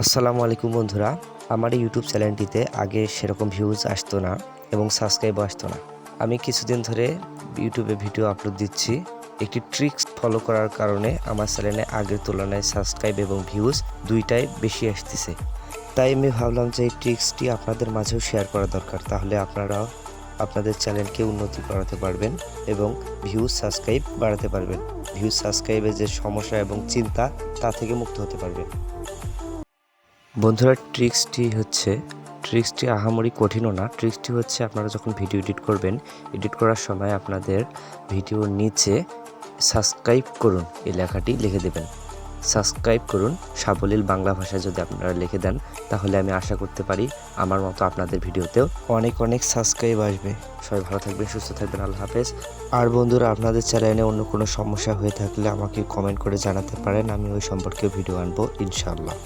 আসসালামু আলাইকুম বন্ধুরা। আমার ইউটিউব চ্যানেলটিতে আগে সেরকম ভিউজ আসতো না এবং সাবস্ক্রাইবও আসতো না। আমি কিছুদিন ধরে ইউটিউবে ভিডিও আপলোড দিচ্ছি। একটি ট্রিক্স ফলো করার কারণে আমার চ্যানেলে আগের তুলনায় সাবস্ক্রাইব এবং ভিউজ দুইটাই বেশি আসতেছে। তাই আমি ভাবলাম যে এই ট্রিক্সটি আপনাদের মাঝেও শেয়ার করা দরকার। তাহলে আপনারাও আপনাদের চ্যানেলকে উন্নতি করাতে পারবেন এবং ভিউজ সাবস্ক্রাইব বাড়াতে পারবেন। ভিউজ সাবস্ক্রাইবের যে সমস্যা এবং চিন্তা, তা থেকে মুক্ত হতে পারবেন। বন্ধুরা, ট্রিক্সটি হচ্ছে, ট্রিক্সটি আহামরি কঠিনও না। ট্রিক্সটি হচ্ছে আপনারা যখন ভিডিও এডিট করবেন, এডিট করার সময় আপনাদের ভিডিওর নিচে সাবস্ক্রাইব করুন, এই লেখাটি লিখে দেবেন। সাবস্ক্রাইব করুন, সাবলীল বাংলা ভাষায় যদি আপনারা লিখে দেন, তাহলে আমি আশা করতে পারি আমার মতো আপনাদের ভিডিওতেও অনেক অনেক সাবস্ক্রাইব আসবে। সবাই ভালো থাকবেন, সুস্থ থাকবেন, আল্লাহ হাফেজ। আর বন্ধুরা, আপনাদের চ্যানেলে অন্য কোনো সমস্যা হয়ে থাকলে আমাকে কমেন্ট করে জানাতে পারেন, আমি ওই সম্পর্কে ভিডিও আনব, ইনশাআল্লাহ।